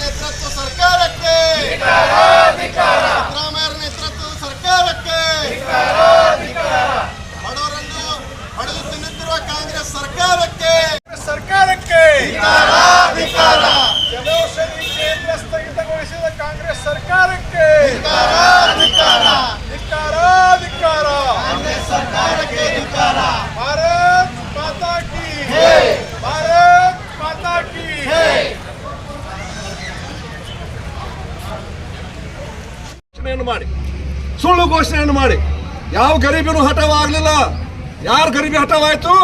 ನೇತೃತ್ವ ಸರ್ಕಾರಕ್ಕೆ. ಯಾವ ಗರೀಬಿನೂ ಹಠವಾಗಲಿಲ್ಲ. ಯಾರು ಗರೀಬಿ ಹಠವಾಯಿತು?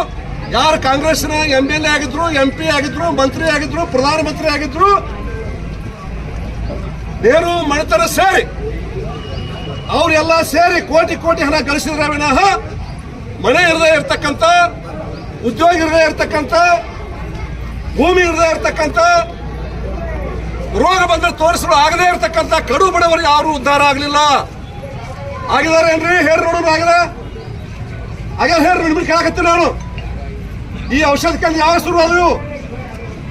ಯಾರು ಕಾಂಗ್ರೆಸ್ನ ಎಂ ಎಲ್ ಎ ಆಗಿದ್ರು ಎಂ ಪಿ ಆಗಿದ್ರು, ಮಂತ್ರಿ ಆಗಿದ್ರು, ಪ್ರಧಾನಮಂತ್ರಿ ಆಗಿದ್ರು? ಬೇರು ಮಣಿತರ ಸೇರಿ, ಅವರೆಲ್ಲ ಸೇರಿ ಕೋಟಿ ಕೋಟಿ ಹಣ ಗಳಿಸಿದ್ರೆ ವಿನಃ ಮನೆ ಇರದೇ ಇರ್ತಕ್ಕಂಥ, ಉದ್ಯೋಗ ಇರದೇ ಇರ್ತಕ್ಕಂಥ, ಭೂಮಿ ಇರದೇ ಇರ್ತಕ್ಕಂಥ, ರೋಗ ಬಂದ್ರೆ ತೋರಿಸಲು ಆಗದೇ ಇರತಕ್ಕಂತ ಕಡು ಬಡವರು ಯಾರು ಉದ್ಧಾರ ಆಗಲಿಲ್ಲ. ಆಗಿದ್ದಾರೆ ಏನ್ರಿ ಹೇಳ್ರಿ ನೋಡೋಣ ಆಗದ ಆಗ ಹೇಳ್ರಿ, ನಿಮ್ಗೆ ಕೇಳಕತ್ತೀನಿ ನಾನು. ಈ ಔಷಧಕ್ಕೆ ಯಾವ ಶುರು ಆದವು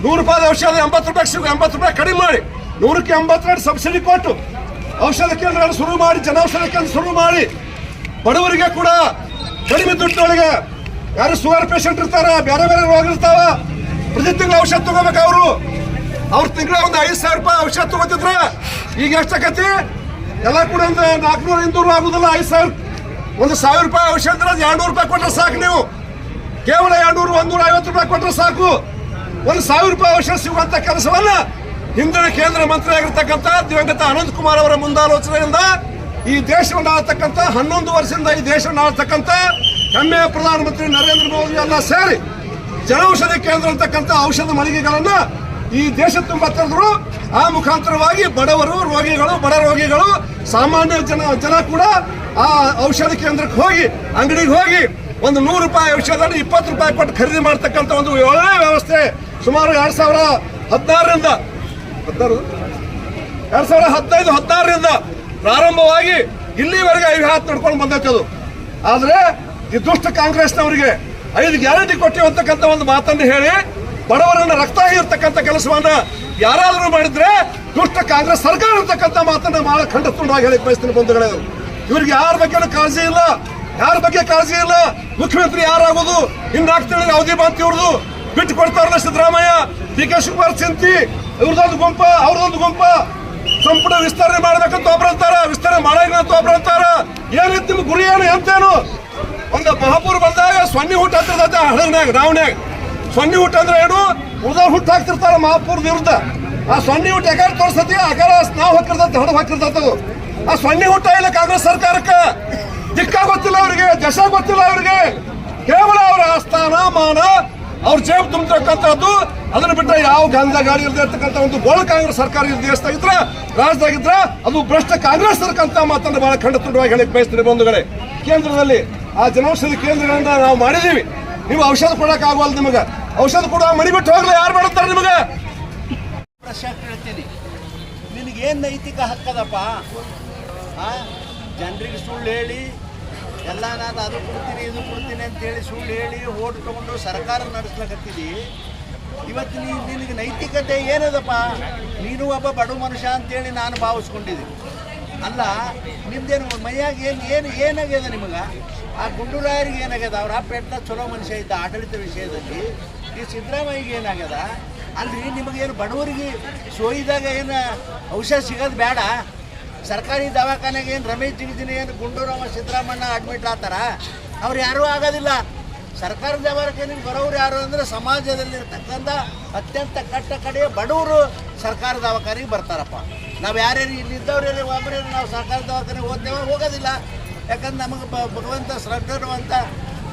ನೂರು ರೂಪಾಯಿ ಔಷಧ, ಎಂಬತ್ತು ರೂಪಾಯಿ ಸಿಗು ಎಂಬತ್ತು ರೂಪಾಯಿ ಕಡಿಮೆ ಮಾಡಿ. ನೂರಕ್ಕೆ ಎಂಬತ್ತೆರಡು ಸಬ್ಸಿಡಿ ಕೊಟ್ಟು ಔಷಧ ಕೇಂದ್ರಗಳನ್ನು ಶುರು ಮಾಡಿ ಜನೌಷಧ ಕೇಂದ್ರ ಶುರು ಮಾಡಿ. ಬಡವರಿಗೆ ಕೂಡ ಕಡಿಮೆ ದುಡ್ಡೊಳಗೆ ಯಾರು ಶುಗರ್ ಪೇಷಂಟ್ ಇರ್ತಾರ, ಬೇರೆ ಬೇರೆ ರೋಗ ಇರ್ತಾವ? ಪ್ರತಿ ತಿಂಗಳ ಔಷಧ ತಗೋಬೇಕು ಅವರು. ಅವ್ರ ತಿಂಗಳ ಒಂದು ಐದು ಸಾವಿರ ರೂಪಾಯಿ ಔಷಧ ತಗೋತಿದ್ರ ಈಗ ಎಷ್ಟಾಕತಿ ಎಲ್ಲ ಕೂಡ ಒಂದು ನಾಲ್ಕುನೂರ, ಐನೂರು ಆಗುದಿಲ್ಲ, ಐದು ಸಾವಿರ. ಒಂದು ಸಾವಿರ ರೂಪಾಯಿ ಅವಶ್ಯ ಅಂದ್ರೆ ಅದು ಎರಡ್ನೂರು ರೂಪಾಯಿ ಕೊಟ್ಟರೆ ಸಾಕು ನೀವು. ಕೇವಲ ಎರಡ್ನೂರು, ಒಂದೂರ, ಐವತ್ತು ರೂಪಾಯಿ ಕೊಟ್ಟರೆ ಸಾಕು. ಒಂದು ಸಾವಿರ ರೂಪಾಯಿ ಅವಶ್ಯ ಸಿಗುವಂತ ಕೆಲಸವನ್ನ ಹಿಂದಿನ ಕೇಂದ್ರ ಮಂತ್ರಿ ಆಗಿರ್ತಕ್ಕಂಥ ದಿವಂಗತ ಅನಂತ್ ಕುಮಾರ್ ಅವರ ಮುಂದಾಲೋಚನೆಯಿಂದ ಈ ದೇಶವನ್ನು ಆಳ್ತಕ್ಕಂಥ ಹನ್ನೊಂದು ವರ್ಷದಿಂದ ಈ ದೇಶವನ್ನು ಆಳ್ತಕ್ಕಂಥ ಹೆಮ್ಮೆಯ ಪ್ರಧಾನಮಂತ್ರಿ ನರೇಂದ್ರ ಮೋದಿ ಎಲ್ಲ ಸೇರಿ ಜನೌಷಧಿ ಕೇಂದ್ರ ಅಂತಕ್ಕಂಥ ಔಷಧ ಮಳಿಗೆಗಳನ್ನ ಈ ದೇಶ ತುಂಬ ತಂದ್ರು ಆ ಮುಖಾಂತರವಾಗಿ ಬಡವರು, ರೋಗಿಗಳು, ಬಡ ರೋಗಿಗಳು, ಸಾಮಾನ್ಯ ಜನ ಜನ ಕೂಡ ಆ ಔಷಧ ಕೇಂದ್ರಕ್ಕೆ ಹೋಗಿ, ಅಂಗಡಿಗೆ ಹೋಗಿ ಒಂದು ನೂರು ರೂಪಾಯಿ ಔಷಧ ಇಪ್ಪತ್ತು ರೂಪಾಯಿ ಕೊಟ್ಟು ಖರೀದಿ ಮಾಡ್ತಕ್ಕಂಥ ಒಂದು ಒಳ್ಳೆಯ ವ್ಯವಸ್ಥೆ ಸುಮಾರು ಎರಡು ಸಾವಿರ ಹದಿನಾರರಿಂದ. ಹದಿನಾರು? ಎರಡು ಸಾವಿರ ಹದಿನೈದು, ಹದಿನಾರರಿಂದ ಪ್ರಾರಂಭವಾಗಿ ಇಲ್ಲಿವರೆಗೆ ಐದು ಹಾತ್ ನಡ್ಕೊಂಡು ಬಂದೈತೆ ಅದು. ಆದ್ರೆ ಈ ದುಷ್ಟ ಕಾಂಗ್ರೆಸ್ನವರಿಗೆ ಐದು ಗ್ಯಾರಂಟಿ ಕೊಟ್ಟಿವಂತಕ್ಕಂಥ ಒಂದು ಮಾತನ್ನು ಹೇಳಿ ಬಡವರನ್ನ ರಕ್ತ ಹೀರ್ತಕ್ಕಂಥ ಕೆಲಸವನ್ನ ಯಾರಾದರೂ ಮಾಡಿದ್ರೆ ದುಷ್ಟ ಕಾಂಗ್ರೆಸ್ ಸರ್ಕಾರ ಅಂತಕ್ಕಂಥ ಮಾತನ್ನ ಬಹಳ ಹಾಗೆ ಹೇಳಿ ಬಯಸ್ತೀನಿ ಬಂಧುಗಳೇ. ಇವ್ರಿಗೆ ಯಾರ ಬಗ್ಗೆ ಕಾಳಜಿ ಇಲ್ಲ. ಯಾರ ಬಗ್ಗೆ ಕಾಳಜಿ ಇಲ್ಲ? ಮುಖ್ಯಮಂತ್ರಿ ಯಾರಾಗೋದು? ಇನ್ನು ಆಗ್ತಿಲ್ಲ ಅವಧಿ ಬಾಂತಿ ಇವ್ರದು ಬಿಟ್ಟು ಕೊಡ್ತಾರಲ್ಲ ಸಿದ್ದರಾಮಯ್ಯ, ಡಿ ಕೆ ಶಿವಕುಮಾರ್ ಚಿಂತಿ ಇವ್ರದೊಂದು ಗುಂಪ ಅವ್ರದೊಂದು ಗುಂಪ. ಸಂಪುಟ ವಿಸ್ತರಣೆ ಮಾಡ್ಬೇಕಂತ ಒಬ್ರಂತಾರ ವಿಸ್ತರಣೆ ಮಾಡಂಗ ಅಂತ ಒಬ್ರಂತಾರ ಏನಿತ್ತು ನಿಮ್ ಗುರಿ ಏನು ಎಂತೇನು? ಒಂದು ಮಹಾಪುರ್ ಬಂದಾಗ ಸೊನ್ನೆ ಊಟ ಹತ್ತಿರದ ಹಳಗ್ನಾಗ ರಾವ್ನ್ಯಾಗ ಸೊನ್ನೆ ಹುಟ್ಟು ಅಂದ್ರೆ ಏನು? ಉದ ಹುಟ್ಟು ಹಾಕ್ತಿರ್ತಾರ ಮಹಾಪುರದ ವಿರುದ್ಧ. ಆ ಸೊನ್ನೆ ಹುಟ್ಟು ಯಾಕೆ ತೋರ್ಸತಿ? ಆಕಾರ ನಾವು ಹಾಕಿರ್ತೈತಿ ಹೊಡೆದು ಹಾಕಿರ್ತೈತದು ಆ ಸೊನ್ನೆ ಹುಟ್ಟ ಇಲ್ಲ ಕಾಂಗ್ರೆಸ್ ಸರ್ಕಾರಕ್ಕೆ. ದಿಕ್ಕ ಗೊತ್ತಿಲ್ಲ ಅವರಿಗೆ, ದಶ ಗೊತ್ತಿಲ್ಲ ಅವರಿಗೆ. ಕೇವಲ ಅವರ ಆಸ್ಥಾನ, ಮಾನ, ಅವ್ರ ಜೇಬು ತುಂಬತಕ್ಕಂಥದ್ದು. ಅದನ್ನ ಬಿಟ್ಟರೆ ಯಾವ ಗಂಧ ಗಾಡಿ ಇಲ್ಲದೆ ಇರ್ತಕ್ಕಂಥ ಒಂದು ಗೋಳ ಕಾಂಗ್ರೆಸ್ ಸರ್ಕಾರ ದೇಶದಾಗ ಇದ್ರ ರಾಜ್ಯದಾಗಿದ್ರ ಅದು ಭ್ರಷ್ಟ ಕಾಂಗ್ರೆಸ್ ಸರ್ಕಾರ ಅಂತ ಮಾತನ್ನು ಬಹಳ ಖಂಡ ತುಂಡವಾಗಿ ಹೇಳಕ್ ಬಯಸ್ತೀನಿ ಬಂಧುಗಳೇ. ಕೇಂದ್ರದಲ್ಲಿ ಆ ಜನೌಷಧಿ ಕೇಂದ್ರಗಳನ್ನ ನಾವು ಮಾಡಿದೀವಿ ನೀವು ಔಷಧ ಕೊಡಕ್ ನಿಮಗೆ. ಔಷಧ ಕೂಡ ಮನಿ ಬಿಟ್ಟು ಹೋಗ್ಲಿ ಯಾರು ಮಾಡುತ್ತಾರೆ ನಿಮಗೆ? ಪ್ರಶ್ನೆ ಕೇಳ್ತೀನಿ. ನಿನಗೇನು ನೈತಿಕ ಹಕ್ಕದಪ್ಪ? ಜನರಿಗೆ ಸುಳ್ಳು ಹೇಳಿ, ಎಲ್ಲ ನಾನು ಅದು ಕೊಡ್ತೀನಿ, ಇದು ಕೊಡ್ತೀನಿ ಅಂತೇಳಿ ಸುಳ್ಳು ಹೇಳಿ ಓಟ್ ತಗೊಂಡು ಸರ್ಕಾರ ನಡೆಸ್ಲಕತ್ತೀವಿ ಇವತ್ತು ನೀ ನಿನಗೆ ನೈತಿಕತೆ ಏನದಪ್ಪ? ನೀನು ಒಬ್ಬ ಬಡ ಮನುಷ್ಯ ಅಂತೇಳಿ ನಾನು ಭಾವಿಸ್ಕೊಂಡಿದ್ದೀನಿ. ಅಲ್ಲ, ನಿಮ್ದೇನು ಮೈಯಾಗ ಏನು ಏನು ಏನಾಗ್ಯದ ನಿಮಗೆ? ಆ ಗುಂಡುರಾಯರಿಗೆ ಏನಾಗ್ಯದ? ಅವ್ರ ಪೆಟ್ಟ ಚಲೋ ಮನುಷ್ಯ ಇದ್ದ, ಆಡಳಿತ ವಿಷಯದಲ್ಲಿ ಈ ಸಿದ್ದರಾಮಯ್ಯಗೆ ಏನಾಗ್ಯದ? ಅಲ್ರಿ, ನಿಮಗೇನು ಬಡವರಿಗೆ ಸೋಯಿದಾಗ ಏನು ಔಷಧ ಸಿಗೋದು ಬೇಡ? ಸರ್ಕಾರಿ ದವಾಖಾನೆಗೆ ಏನು ರಮೇಶ್ ಜಿಗಜಿನಿ ಏನು ಗುಂಡೂರಾಮ ಸಿದ್ದರಾಮಣ್ಣ ಅಡ್ಮಿಟ್ ಆತಾರ ಅವ್ರು ಯಾರೂ ಆಗೋದಿಲ್ಲ. ಸರ್ಕಾರದ ದವಾಖಾನೆಗೆ ಬರೋರು ಯಾರು ಅಂದರೆ ಸಮಾಜದಲ್ಲಿರ್ತಕ್ಕಂಥ ಅತ್ಯಂತ ಕಟ್ಟ ಕಡೆಯ ಬಡವರು ಸರ್ಕಾರ ದವಾಖಾನೆಗೆ ಬರ್ತಾರಪ್ಪ. ನಾವು ಯಾರ್ಯಾರು ಇಲ್ಲಿದ್ದವ್ರು ಒಬ್ಬರೇ ನಾವು ಸರ್ಕಾರದ ದವಾಖಾನೆಗೆ ಹೋಗ್ತೇವೆ ಹೋಗೋದಿಲ್ಲ. ಯಾಕಂದ್ರೆ ನಮಗೆ ಭಗವಂತ ಶ್ರದ್ಧರುವಂತ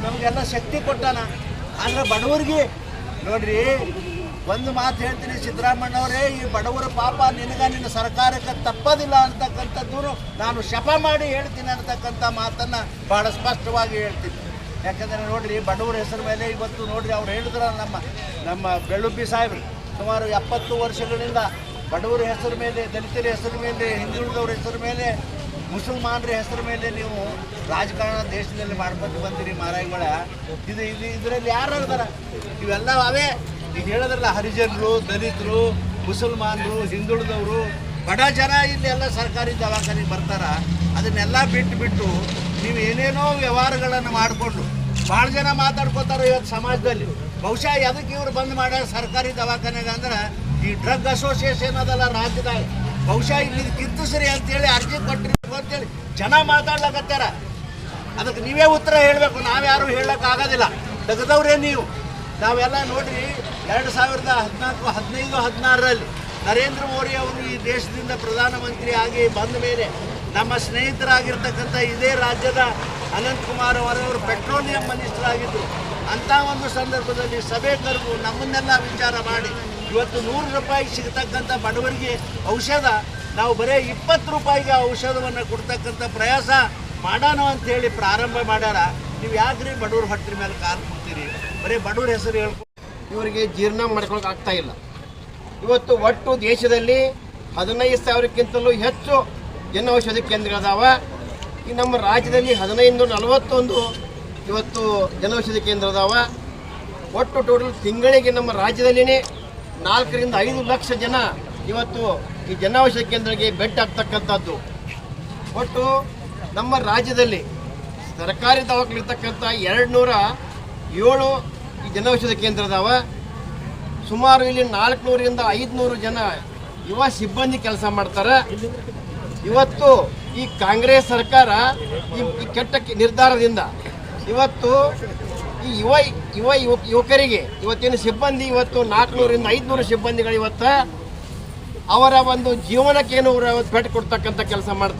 ನಮಗೆಲ್ಲ ಶಕ್ತಿ ಕೊಟ್ಟಾನ. ಆದರೆ ಬಡವರಿಗೆ ನೋಡ್ರಿ, ಒಂದು ಮಾತು ಹೇಳ್ತೀನಿ ಸಿದ್ದರಾಮಣ್ಣವರೇ ಈ ಬಡವರ ಪಾಪ ನಿನಗ ನಿನ್ನ ಸರ್ಕಾರಕ್ಕೆ ತಪ್ಪದಿಲ್ಲ ಅಂತಕ್ಕಂಥದ್ದು ನಾನು ಶಪ ಮಾಡಿ ಹೇಳ್ತೀನಿ ಅಂತಕ್ಕಂಥ ಮಾತನ್ನು ಭಾಳ ಸ್ಪಷ್ಟವಾಗಿ ಹೇಳ್ತೀನಿ. ಯಾಕಂದರೆ ನೋಡ್ರಿ, ಬಡವರ ಹೆಸರು ಮೇಲೆ ಇವತ್ತು ನೋಡ್ರಿ ಅವ್ರು ಹೇಳಿದ್ರ ನಮ್ಮ ನಮ್ಮ ಬೆಳ್ಳುಬ್ಬಿ ಸಾಹೇಬ್ರು, ಸುಮಾರು ಎಪ್ಪತ್ತು ವರ್ಷಗಳಿಂದ ಬಡವರ ಹೆಸರು ಮೇಲೆ, ದಲಿತರ ಹೆಸರು ಮೇಲೆ, ಹಿಂದುಳಿದವ್ರ ಹೆಸರು ಮೇಲೆ ಮುಸಲ್ಮಾನರ ಹೆಸರು ಮೇಲೆ ನೀವು ರಾಜಕಾರಣ ದೇಶದಲ್ಲಿ ಮಾಡ್ಕೊಂಡು ಬಂದಿರಿ ಮಾರಾಯಗಳ ಇದು ಇದು ಇದರಲ್ಲಿ ಯಾರು ಇದಾರ ಇವೆಲ್ಲ ಅವೇ. ಈಗ ಹೇಳಿದ್ರಲ್ಲ ಹರಿಜನರು, ದಲಿತರು, ಮುಸಲ್ಮಾನರು, ಹಿಂದುಳಿದವರು, ಬಡ ಜನ ಇಲ್ಲಿ ಎಲ್ಲ ಸರ್ಕಾರಿ ದವಾಖಾನೆಗೆ ಬರ್ತಾರ. ಅದನ್ನೆಲ್ಲ ಬಿಟ್ಟು ಬಿಟ್ಟು ನೀವು ಏನೇನೋ ವ್ಯವಹಾರಗಳನ್ನು ಮಾಡಿಕೊಂಡು ಭಾಳ ಜನ ಮಾತಾಡ್ಕೋತಾರೆ ಇವತ್ತು ಸಮಾಜದಲ್ಲಿ. ಬಹುಶಃ ಎದಕ್ಕೆ ಇವ್ರು ಬಂದ್ ಮಾಡ್ಯಾರ ಸರ್ಕಾರಿ ದವಾಖಾನೆಗೆ ಅಂದ್ರೆ ಈ ಡ್ರಗ್ ಅಸೋಸಿಯೇಷನ್ ಅದಲ್ಲ ರಾಜ್ಯದಾಗ. ಬಹುಶಃ ಇಲ್ಲಿ ಕಿತ್ತಿಸ್ರಿ ಅಂತೇಳಿ ಅರ್ಜಿ ಕೊಟ್ಟಿರಿ ಅಂತೇಳಿ ಜನ ಮಾತಾಡ್ಲಕತ್ತಾರ. ಅದಕ್ಕೆ ನೀವೇ ಉತ್ತರ ಹೇಳಬೇಕು, ನಾವ್ಯಾರು ಹೇಳಕ್ ಆಗೋದಿಲ್ಲ ತೆಗೆದವ್ರೇ ನೀವು. ನಾವೆಲ್ಲ ನೋಡ್ರಿ, ಎರಡು ಸಾವಿರದ ಹದಿನಾಲ್ಕು, ಹದಿನೈದು, ಹದಿನಾರರಲ್ಲಿ ನರೇಂದ್ರ ಮೋದಿ ಅವರು ಈ ದೇಶದಿಂದ ಪ್ರಧಾನಮಂತ್ರಿ ಆಗಿ ಬಂದ ಮೇಲೆ ನಮ್ಮ ಸ್ನೇಹಿತರಾಗಿರ್ತಕ್ಕಂಥ ಇದೇ ರಾಜ್ಯದ ಅನಂತ್ ಕುಮಾರ್ ಅವರವರು ಪೆಟ್ರೋಲಿಯಂ ಮಿನಿಸ್ಟರ್ ಆಗಿದ್ದರು ಅಂಥ ಒಂದು ಸಂದರ್ಭದಲ್ಲಿ ಸಭೆ ಕರೆದು ನಮ್ಮನ್ನೆಲ್ಲ ವಿಚಾರ ಮಾಡಿ ಇವತ್ತು ನೂರು ರೂಪಾಯಿ ಸಿಗತಕ್ಕಂಥ ಬಡವರಿಗೆ ಔಷಧ, ನಾವು ಬರೀ ಇಪ್ಪತ್ತು ರೂಪಾಯಿಗೆ ಔಷಧವನ್ನು ಕೊಡ್ತಕ್ಕಂಥ ಪ್ರಯಾಸ ಮಾಡೋಣ ಅಂತೇಳಿ ಪ್ರಾರಂಭ ಮಾಡ್ಯಾರ. ನೀವು ಯಾಕ್ರಿ ಬಡವ್ರ ಹೊಟ್ಟೆ ಮೇಲೆ ಕಾಲು ಕೊಡ್ತೀರಿ ಬರೀ ಬಡವ್ರ ಹೆಸರು ಹೇಳ್ಕೊಂಡು ಇವರಿಗೆ ಜೀರ್ಣ ಮಾಡ್ಕೊಳಕ್ಕೆ ಆಗ್ತಾ ಇಲ್ಲ. ಇವತ್ತು ಒಟ್ಟು ದೇಶದಲ್ಲಿ ಹದಿನೈದು ಸಾವಿರಕ್ಕಿಂತಲೂ ಹೆಚ್ಚು ಜನೌಷಧಿ ಕೇಂದ್ರಗಳದಾವ ಈ ನಮ್ಮ ರಾಜ್ಯದಲ್ಲಿ ಹದಿನೈದು ನಲವತ್ತೊಂದು ಇವತ್ತು ಜನೌಷಧಿ ಕೇಂದ್ರ ಅದಾವ. ಒಟ್ಟು ಟೋಟಲ್ ತಿಂಗಳಿಗೆ ನಮ್ಮ ರಾಜ್ಯದಲ್ಲಿನೇ ನಾಲ್ಕರಿಂದ ಐದು ಲಕ್ಷ ಜನ ಇವತ್ತು ಈ ಜನೌಷಧಿ ಕೇಂದ್ರಕ್ಕೆ ಬೆಟ್ ಆಗ್ತಕ್ಕಂಥದ್ದು. ಒಟ್ಟು ನಮ್ಮ ರಾಜ್ಯದಲ್ಲಿ ಸರ್ಕಾರಿ ದವಾಖಾನಿರ್ತಕ್ಕಂಥ ಎರಡು ನೂರ ಏಳು ಈ ಜನೌಷಧಿ ಕೇಂದ್ರ ಅದಾವ ಸುಮಾರು ಇಲ್ಲಿ ನಾಲ್ಕುನೂರಿಂದ ಐದುನೂರು ಜನ ಯುವ ಸಿಬ್ಬಂದಿ ಕೆಲಸ ಮಾಡ್ತಾರೆ. ಇವತ್ತು ಈ ಕಾಂಗ್ರೆಸ್ ಸರ್ಕಾರ ಈ ಕೆಟ್ಟ ನಿರ್ಧಾರದಿಂದ ಇವತ್ತು ಈ ಯುವ ಯುವ ಯುವಕ- ಯುವಕರಿಗೆ ಇವತ್ತಿನ ಸಿಬ್ಬಂದಿ, ಇವತ್ತು ನಾಲ್ಕುನೂರಿಂದ ಐದುನೂರು ಸಿಬ್ಬಂದಿಗಳು ಇವತ್ತು ಅವರ ಒಂದು ಜೀವನಕ್ಕೇನು ಪೆಟ್ಟು ಕೊಡ್ತಕ್ಕಂಥ ಕೆಲಸ ಮಾಡ್ತಾ